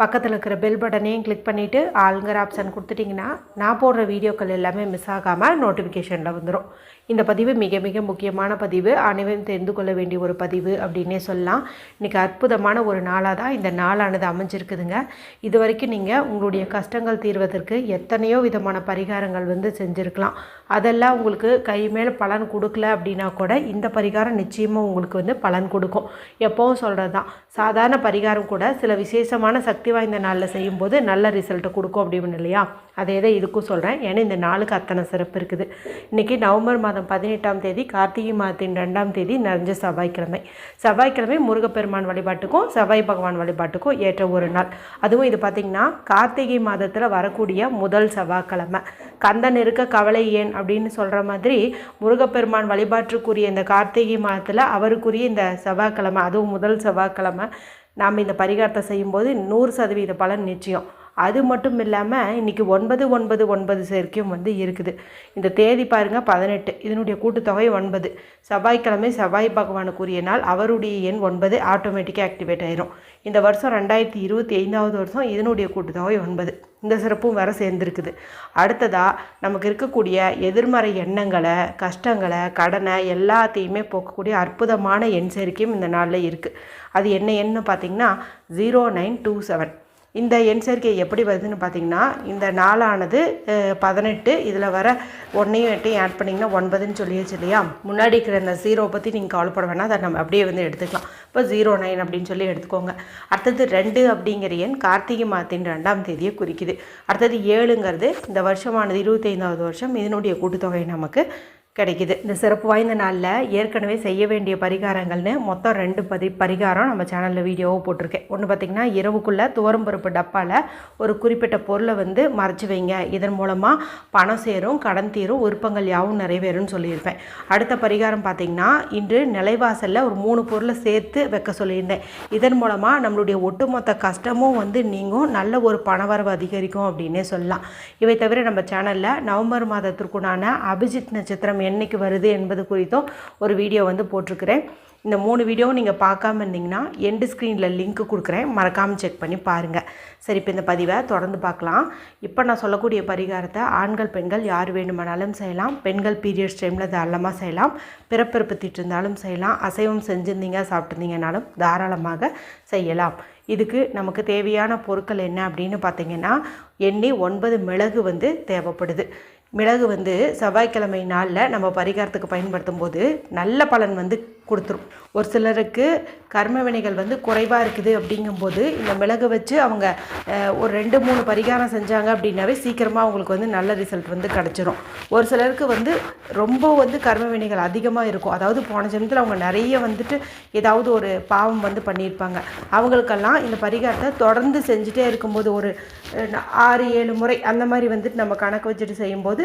பக்கத்தில் இருக்கிற பெல் பட்டனையும் கிளிக் பண்ணிவிட்டு ஆளுங்கிற ஆப்ஷன் கொடுத்துட்டிங்கன்னா நான் போடுற வீடியோக்கள் எல்லாமே மிஸ் ஆகாமல் நோட்டிஃபிகேஷனில் வந்துடும் இந்த பதிவு மிக மிக முக்கியமான பதிவு. அனைவரும் தெரிந்து கொள்ள வேண்டிய ஒரு பதிவு அப்படின்னே சொல்லலாம். இன்றைக்கி அற்புதமான ஒரு நாளாக தான் இந்த நாளானது அமைஞ்சிருக்குதுங்க. இது வரைக்கும் நீங்கள் உங்களுடைய கஷ்டங்கள் தீர்வதற்கு எத்தனையோ விதமான பரிகாரங்கள் வந்து செஞ்சுருக்கலாம். அதெல்லாம் உங்களுக்கு கை மேலே பலன் கொடுக்கல அப்படின்னா கூட இந்த பரிகாரம் நிச்சயமாக உங்களுக்கு வந்து பலன் கொடுக்கும். எப்போவும் சொல்கிறது தான் சாதாரண பரிகாரம் கூட சில விசேஷமான சக்தி வாய்ந்த நாளில் செய்யும்போது நல்ல ரிசல்ட்டை கொடுக்கும் அப்படின்னு இல்லையா? அதே தான் இதுக்கும் சொல்கிறேன் ஏன்னா இந்த நாளுக்கு அத்தனை சிறப்பு இருக்குது. இன்றைக்கி நவம்பர் மாதம் பதினெட்டாம் தேதி கார்த்திகை மாதத்தின் ரெண்டாம் தேதி நிறைஞ்ச செவ்வாய்க்கிழமை. செவ்வாய்க்கிழமை முருகப்பெருமான் வழிபாட்டுக்கும் செவ்வாய் பகவான் வழிபாட்டுக்கும் ஏற்ற ஒரு நாள். அதுவும் இது பார்த்திங்கன்னா கார்த்திகை மாதத்தில் வரக்கூடிய முதல் செவ்வாய்க்கிழமை. கந்தன் இருக்க கவலை ஏன் அப்படின்னு சொல்கிற மாதிரி முருகப்பெருமான் வழிபாட்டுக்குரிய இந்த கார்த்திகை மாதத்தில் அவருக்குரிய இந்த செவ்வாய்க்கிழமை அதுவும் முதல் செவ்வாய்க்கிழமை. நாம் இந்த பரிகாரத்தை செய்யும்போது நூறு சதவீத பலன் நிச்சயம். அது மட்டும் இல்லாமல் இன்றைக்கி ஒன்பது ஒன்பது ஒன்பது சேர்க்கையும் வந்து இருக்குது. இந்த தேதி பாருங்கள் பதினெட்டு. இதனுடைய கூட்டுத்தொகை ஒன்பது. செவ்வாய்க்கிழமை செவ்வாய் பகவானுக்குரிய நாள். அவருடைய எண் ஒன்பது. ஆட்டோமேட்டிக்காக ஆக்டிவேட் ஆயிரும். இந்த வருஷம் ரெண்டாயிரத்தி இருபத்தி ஐந்தாவது வருஷம் இதனுடைய கூட்டுத்தொகை ஒன்பது. இந்த சிறப்பும் வேறு சேர்ந்துருக்குது. அடுத்ததாக நமக்கு இருக்கக்கூடிய எதிர்மறை எண்ணங்களை கஷ்டங்களை கடனை எல்லாத்தையுமே போக்கக்கூடிய அற்புதமான எண் சேர்க்கையும் இந்த நாளில் இருக்குது அது என்ன எண்ணு பார்த்திங்கன்னா ஜீரோ நைன் டூ செவன் இந்த எண் சேர்க்கை எப்படி வருதுன்னு பார்த்தீங்கன்னா இந்த நாளானது பதினெட்டு இதில் வர ஒன்றையும் எட்டையும் ஆட் பண்ணிங்கன்னா ஒன்பதுன்னு சொல்லியாச்சு இல்லையா? முன்னாடி இருக்கிற இந்த ஜீரோவை பற்றி நீங்கள் கவலைப்பட வேணாம். அதை நம்ம அப்படியே வந்து எடுத்துக்கலாம். இப்போ ஜீரோ நைன் அப்படின்னு சொல்லி எடுத்துக்கோங்க. அடுத்தது ரெண்டு அப்படிங்கிற எண் கார்த்திகை மாதத்தின் ரெண்டாம் தேதியை குறிக்குது. அடுத்தது ஏழுங்கிறது இந்த வருஷமானது இருபத்தைந்தாவது வருஷம். இதனுடைய கூட்டுத்தொகை நமக்கு கிடைக்குது. இந்த சிறப்பு வாய்ந்த நாளில் ஏற்கனவே செய்ய வேண்டிய பரிகாரங்கள்னு மொத்தம் ரெண்டு பதி பரிகாரம் நம்ம சேனலில் வீடியோவை போட்டிருக்கேன். ஒன்று பார்த்திங்கன்னா இரவுக்குள்ளே துவரம்பருப்பு டப்பாவில் ஒரு குறிப்பிட்ட பொருளை வந்து மறைச்சி வைங்க. இதன் மூலமாக பணம் சேரும் கடன் தீரும் விருப்பங்கள் யாவும் நிறைவேறும்னு சொல்லியிருப்பேன். அடுத்த பரிகாரம் பார்த்திங்கன்னா இன்று நிலைவாசலில் ஒரு மூணு பொருளை சேர்த்து வைக்க சொல்லியிருந்தேன். இதன் மூலமாக நம்மளுடைய ஒட்டுமொத்த கஷ்டமும் வந்து நீங்கும். நல்ல ஒரு பணவரவு அதிகரிக்கும் அப்படின்னே சொல்லலாம். இவை தவிர நம்ம சேனலில் நவம்பர் மாதத்திற்குண்டான அபிஜித் நட்சத்திரம் என்றைக்கு வருது என்பது குறித்தும் ஒரு வீடியோ வந்து போட்டிருக்கிறேன். இந்த மூணு வீடியோவும் நீங்கள் பார்க்காம இருந்தீங்கன்னா எண்டு ஸ்க்ரீனில் லிங்க் கொடுக்குறேன். மறக்காமல் செக் பண்ணி பாருங்கள் சரி இப்போ இந்த பதிவை தொடர்ந்து பார்க்கலாம். இப்போ நான் சொல்லக்கூடிய பரிகாரத்தை ஆண்கள் பெண்கள் யார் வேணுமானாலும் செய்யலாம். பெண்கள் பீரியட்ஸ் டைமில் தாராளமாக செய்யலாம். பிறப்பிறப்பு திட்டிருந்தாலும் செய்யலாம். அசைவம் செஞ்சுருந்தீங்க சாப்பிட்ருந்தீங்கனாலும் தாராளமாக செய்யலாம். இதுக்கு நமக்கு தேவையான பொருட்கள் என்ன அப்படின்னு பார்த்தீங்கன்னா எண்ணெய் ஒன்பது மிளகு வந்து தேவைப்படுது. மிளகு வந்து செவ்வாய்க்கிழமை நாளில் நம்ம பரிகாரத்துக்கு பயன்படுத்தும் போது நல்ல பலன் வந்து கொடுத்துரும். ஒரு சிலருக்கு கர்ம வினைகள் வந்து குறைவாக இருக்குது அப்படிங்கும்போது இந்த மிளகு வச்சு அவங்க ஒரு ரெண்டு மூணு பரிகாரம் செஞ்சாங்க அப்படின்னாவே சீக்கிரமாக அவங்களுக்கு வந்து நல்ல ரிசல்ட் வந்து கிடச்சிரும். ஒரு சிலருக்கு வந்து ரொம்ப வந்து கர்ம வினைகள் அதிகமாக இருக்கும். அதாவது போன ஜென்மத்தில் அவங்க நிறைய வந்துட்டு ஏதாவது ஒரு பாவம் வந்து பண்ணியிருப்பாங்க. அவங்களுக்கெல்லாம் இந்த பரிகாரத்தை தொடர்ந்து செஞ்சுட்டே இருக்கும்போது ஒரு ஆறு ஏழு முறை அந்த மாதிரி வந்துட்டு நம்ம கணக்கு வச்சுட்டு செய்யும்போது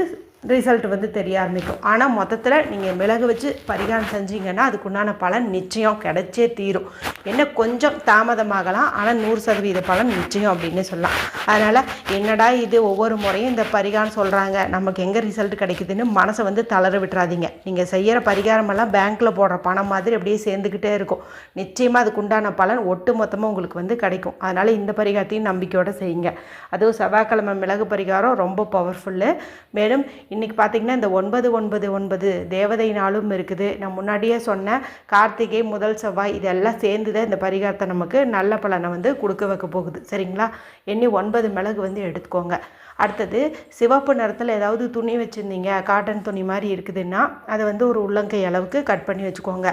ரிசல்ட் வந்து தெரிய ஆரம்பிக்கும். ஆனால் மொத்தத்தில் நீங்கள் மிளகு வச்சு பரிகாரம் செஞ்சீங்கன்னா அதுக்குண்டான பலன் நிச்சயம் கிடைச்சே தீரும். என்ன கொஞ்சம் தாமதமாகலாம் ஆனால் நூறு சதவீத பலன் நிச்சயம் அப்படின்னு சொல்லலாம். அதனால் என்னடா இது ஒவ்வொரு முறையும் இந்த பரிகாரம் சொல்கிறாங்க நமக்கு எங்கே ரிசல்ட் கிடைக்குதுன்னு மனசை வந்து தளர விட்டுறாதீங்க. நீங்கள் செய்கிற பரிகாரமெல்லாம் பேங்க்கில் போடுற பணம் மாதிரி அப்படியே சேர்ந்துக்கிட்டே இருக்கும். நிச்சயமாக அதுக்கு உண்டான பலன் ஒட்டு மொத்தமாக உங்களுக்கு வந்து கிடைக்கும். அதனால் இந்த பரிகாரத்தையும் நம்பிக்கையோடு செய்யுங்க. அதுவும் செவ்வாய்க்கிழமை மிளகு பரிகாரம் ரொம்ப பவர்ஃபுல்லு மேலும் இன்றைக்கி பார்த்திங்கன்னா இந்த ஒன்பது ஒன்பது ஒன்பது தேவதை நாளும் இருக்குது. நான் முன்னாடியே சொன்ன கார்த்திகை முதல் செவ்வாய் இதெல்லாம் சேர்ந்து செய்த இந்த பரிகாரத்தை நமக்கு நல்ல பலனை வந்து கொடுக்க வைக்க போகுது. சரிங்களா? எண்ணி ஒன்பது மிளகு வந்து எடுத்துக்கோங்க. அடுத்தது சிவப்பு நிறத்தில் ஏதாவது துணி வச்சுருந்தீங்க காட்டன் துணி மாதிரி இருக்குதுன்னா அதை வந்து ஒரு உள்ளங்கை அளவுக்கு கட் பண்ணி வச்சுக்கோங்க.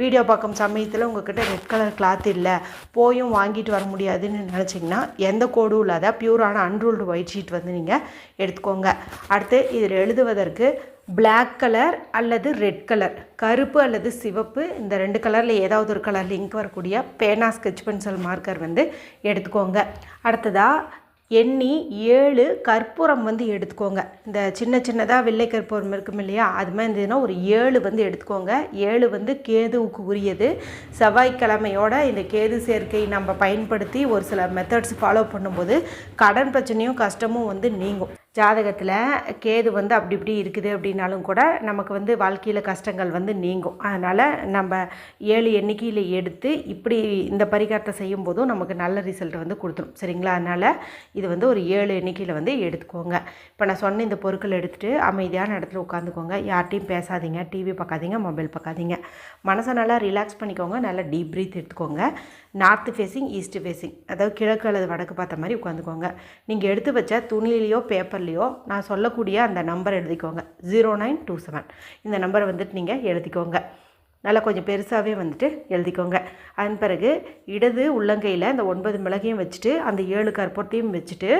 வீடியோ பார்க்கும் சமயத்தில் உங்ககிட்ட ரெட் கலர் கிளாத் இல்லை போயும் வாங்கிட்டு வர முடியாதுன்னு நினச்சிங்கன்னா எந்த கோடும் இல்லாத பியூரான அன்ரூல்டு ஒயிட் ஷீட் வந்து நீங்கள் எடுத்துக்கோங்க. அடுத்து இதில் எழுதுவதற்கு பிளாக் கலர் அல்லது ரெட் கலர் கருப்பு அல்லது சிவப்பு இந்த ரெண்டு கலரில் ஏதாவது ஒரு கலர் லிங்க் வரக்கூடிய பேனா ஸ்கெட்ச் பென்சில் மார்க்கர் வந்து எடுத்துக்கோங்க. அடுத்ததாக எண்ணி ஏழு கற்பூரம் வந்து எடுத்துக்கோங்க. இந்த சின்ன சின்னதாக வெள்ளை கற்பூரம் இருக்கும் இல்லையா அது மாதிரி இருந்ததுன்னா ஒரு ஏழு வந்து எடுத்துக்கோங்க. ஏழு வந்து கேதுவுக்கு உரியது. செவ்வாய்க்கிழமையோட இந்த கேது சேர்க்கை நம்ம பயன்படுத்தி ஒரு சில மெத்தட்ஸ் ஃபாலோ பண்ணும்போது கடன் பிரச்சனையும் கஷ்டமும் வந்து நீங்கும். ஜாதகத்தில் கேது வந்து அப்படி இப்படி இருக்குது அப்படின்னாலும் கூட நமக்கு வந்து வாழ்க்கையில் கஷ்டங்கள் வந்து நீங்கும். அதனால் நம்ம ஏழு எண்ணிக்கையில் எடுத்து இப்படி இந்த பரிகாரத்தை செய்யும் போதும் நமக்கு நல்ல ரிசல்ட் வந்து கொடுத்துரும். சரிங்களா? அதனால் இது வந்து ஒரு ஏழு எண்ணிக்கையில் வந்து எடுத்துக்கோங்க. இப்போ நான் சொன்ன இந்த பொருட்கள் எடுத்துகிட்டு அமைதியான இடத்துல உட்காந்துக்கோங்க. யார்ட்டையும் பேசாதீங்க. டிவி பார்க்காதீங்க. மொபைல் பார்க்காதீங்க. மனசை நல்லா ரிலாக்ஸ் பண்ணிக்கோங்க. நல்லா டீப் ப்ரீத் எடுத்துக்கோங்க. நார்த்து ஃபேஸிங் ஈஸ்ட் ஃபேஸிங் அதாவது கிழக்கு அல்லது வடக்கு பார்த்த மாதிரி உட்காந்துக்கோங்க. நீங்கள் எடுத்து வச்ச பேப்பர் பேப்பர்லேயோ நான் சொல்லக்கூடிய அந்த நம்பர் எழுதிக்கோங்க. ஜீரோ நைன் டூ செவன் இந்த நம்பரை வந்துட்டு நீங்கள் எழுதிக்கோங்க. நல்லா கொஞ்சம் பெருசாகவே வந்துட்டு எழுதிக்கோங்க. அதன் பிறகு இடது உள்ளங்கையில் இந்த ஒன்பது மிளகையும் வச்சுட்டு அந்த ஏழு கற்பூரத்தையும் வச்சுட்டு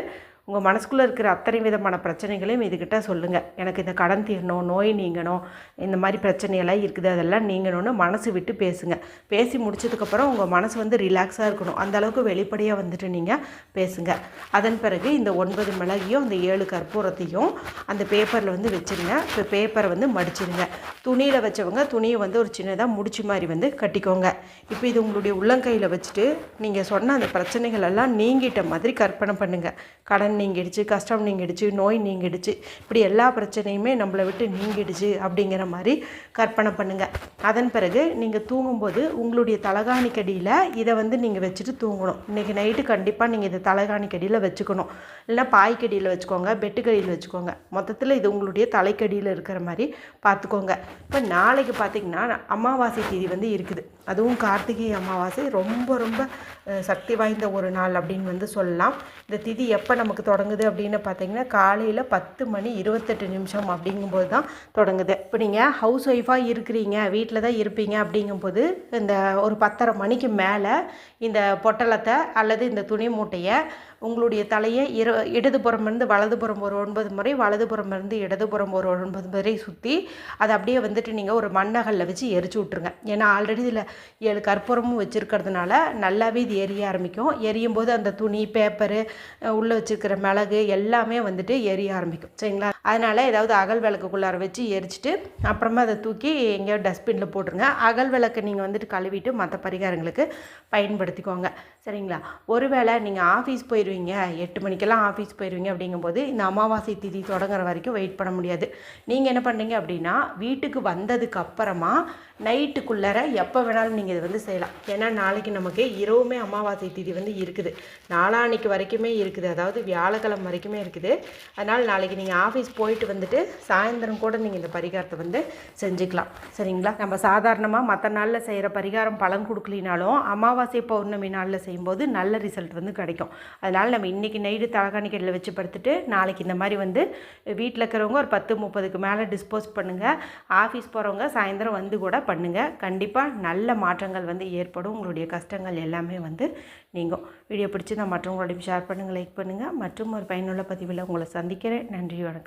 உங்கள் மனசுக்குள்ளே இருக்கிற அத்தனை விதமான பிரச்சனைகளையும் இதுக்கிட்ட சொல்லுங்கள் எனக்கு இந்த கடன் தீரணும் நோய் நீங்கணும் இந்த மாதிரி பிரச்சனையெல்லாம் இருக்குது அதெல்லாம் நீங்கணும்னு மனசு விட்டு பேசுங்க. பேசி முடிச்சதுக்கப்புறம் உங்கள் மனசு வந்து ரிலாக்ஸாக இருக்கணும். அந்த அளவுக்கு வெளிப்படையாக வந்துட்டு நீங்கள் பேசுங்க. அதன் பிறகு இந்த ஒன்பது மிளகையும் அந்த ஏழு கற்பூரத்தையும் அந்த பேப்பரில் வந்து வச்சுருங்க. இப்போ பேப்பரை வந்து மடிச்சிடுங்க துணியில் வச்சவங்க துணியை வந்து ஒரு சின்னதாக முடிச்சு மாதிரி வந்து கட்டிக்கோங்க. இப்போ இது உங்களுடைய உள்ளங்கையில் வச்சுட்டு நீங்கள் சொன்ன அந்த பிரச்சனைகள் எல்லாம் நீங்கிட்ட மாதிரி கற்பனை பண்ணுங்கள் கடன் நீங்கிடுச்சு கஷ்டம் நீங்கிடுச்சு நோய் நீங்கிடுச்சு இப்படி எல்லா பிரச்சனையுமே நம்மளை விட்டு நீங்கிடுச்சு அப்படிங்கிற மாதிரி கற்பனை பண்ணுங்கள் அதன் பிறகு நீங்கள் தூங்கும்போது உங்களுடைய தலகாணிக்கடியில் இதை வந்து நீங்கள் வச்சுட்டு தூங்கணும். இன்றைக்கி நைட்டு கண்டிப்பாக நீங்கள் இதை தலகாணிக்கடியில் வச்சுக்கணும். இல்லைனா பாய்க்கடியில் வச்சுக்கோங்க பெட்டுக்கடியில் வச்சுக்கோங்க. மொத்தத்தில் இது உங்களுடைய தலைக்கடியில் இருக்கிற மாதிரி பார்த்துக்கோங்க. இப்போ நாளைக்கு பார்த்திங்கன்னா அமாவாசை தேதி வந்து இருக்குது. அதுவும் கார்த்திகை அமாவாசை ரொம்ப ரொம்ப சக்தி வாய்ந்த ஒரு நாள் அப்படின்னு வந்து சொல்லலாம். இந்த திதி எப்போ நமக்கு தொடங்குது அப்படின்னு பார்த்தீங்கன்னா காலையில் பத்து மணி இருபத்தெட்டு நிமிஷம் அப்படிங்கும்போது தான் தொடங்குது. இப்போ நீங்கள் ஹவுஸ் ஒய்ஃபாக இருக்கிறீங்க வீட்டில் தான் இருப்பீங்க அப்படிங்கும்போது இந்த ஒரு பத்தரை மணிக்கு மேலே இந்த பொட்டலத்தை அல்லது இந்த துணி மூட்டையை உங்களுடைய தலையை இரு இடதுபுறமிருந்து வலதுபுறம் ஒரு ஒன்பது முறை வலதுபுறமிருந்து இடதுபுறம் ஒரு ஒன்பது முறை சுற்றி அதை அப்படியே வந்துட்டு நீங்கள் ஒரு மண்ணகலில் வச்சு எரிச்சு விட்ருங்க ஏன்னா ஆல்ரெடி இதில் ஏழு கற்பூரமும் வச்சுருக்கிறதுனால நல்லாவே இது எரிய ஆரம்பிக்கும். எரியும் போது அந்த துணி பேப்பரு உள்ளே வச்சுருக்கிற மிளகு எல்லாமே வந்துட்டு எரிய ஆரம்பிக்கும். சரிங்களா? அதனால் ஏதாவது அகல் விளக்குக்குள்ளார வச்சு எரிச்சிட்டு அப்புறமா அதை தூக்கி எங்கேயோ டஸ்ட்பினில் போட்டுருங்க. அகல் விளக்கு நீங்கள் வந்துட்டு கழுவிட்டு மற்ற பரிகாரங்களுக்கு பயன்படுத்திக்கோங்க. சரிங்களா? ஒருவேளை நீங்கள் ஆஃபீஸ் போயிடுவீங்க எட்டு மணிக்கெல்லாம் ஆஃபீஸ் போயிடுவீங்க அப்படிங்கும்போது இந்த அமாவாசை திதி தொடங்குற வரைக்கும் வெயிட் பண்ண முடியாது. நீங்கள் என்ன பண்ணுறீங்க அப்படின்னா வீட்டுக்கு வந்ததுக்கு அப்புறமா நைட்டுக்குள்ளார எப்போ வேணாலும் நீங்கள் இதை வந்து செய்யலாம். ஏன்னா நாளைக்கு நமக்கு இரவுமே அமாவாசை திதி வந்து இருக்குது. நாளான்னைக்கு வரைக்குமே இருக்குது. அதாவது வியாழக்கிழமை வரைக்குமே இருக்குது. அதனால் நாளைக்கு நீங்கள் ஆஃபீஸ் போயிட்டு வந்துட்டு சாயந்தரம் கூட நீங்கள் இந்த பரிகாரத்தை வந்து செஞ்சுக்கலாம். சரிங்களா? நம்ம சாதாரணமாக மற்ற நாளில் செய்கிற பரிகாரம் பலன் கொடுக்கலினாலும் அமாவாசை பௌர்ணமி நாளில் செய்ய செய்யும்போது நல்ல ரிசல்ட் வந்து கிடைக்கும். அதனால் நம்ம இன்றைக்கி நைட்டு தலகாணிக்கடியில் வச்சு படுத்துட்டு நாளைக்கு இந்த மாதிரி வந்து வீட்டில் இருக்கிறவங்க ஒரு பத்து முப்பதுக்கு மேலே டிஸ்போஸ் பண்ணுங்கள் ஆஃபீஸ் போகிறவங்க சாயந்தரம் வந்து கூட பண்ணுங்கள் கண்டிப்பாக நல்ல மாற்றங்கள் வந்து ஏற்படும். உங்களுடைய கஷ்டங்கள் எல்லாமே வந்து நீங்கும். வீடியோ பிடிச்சி நான் மற்றவங்களோடையும் ஷேர் பண்ணுங்கள் லைக் பண்ணுங்கள் மற்றும் ஒரு பயனுள்ள பதிவில் உங்களை சந்திக்கிறேன். நன்றி வணக்கம்.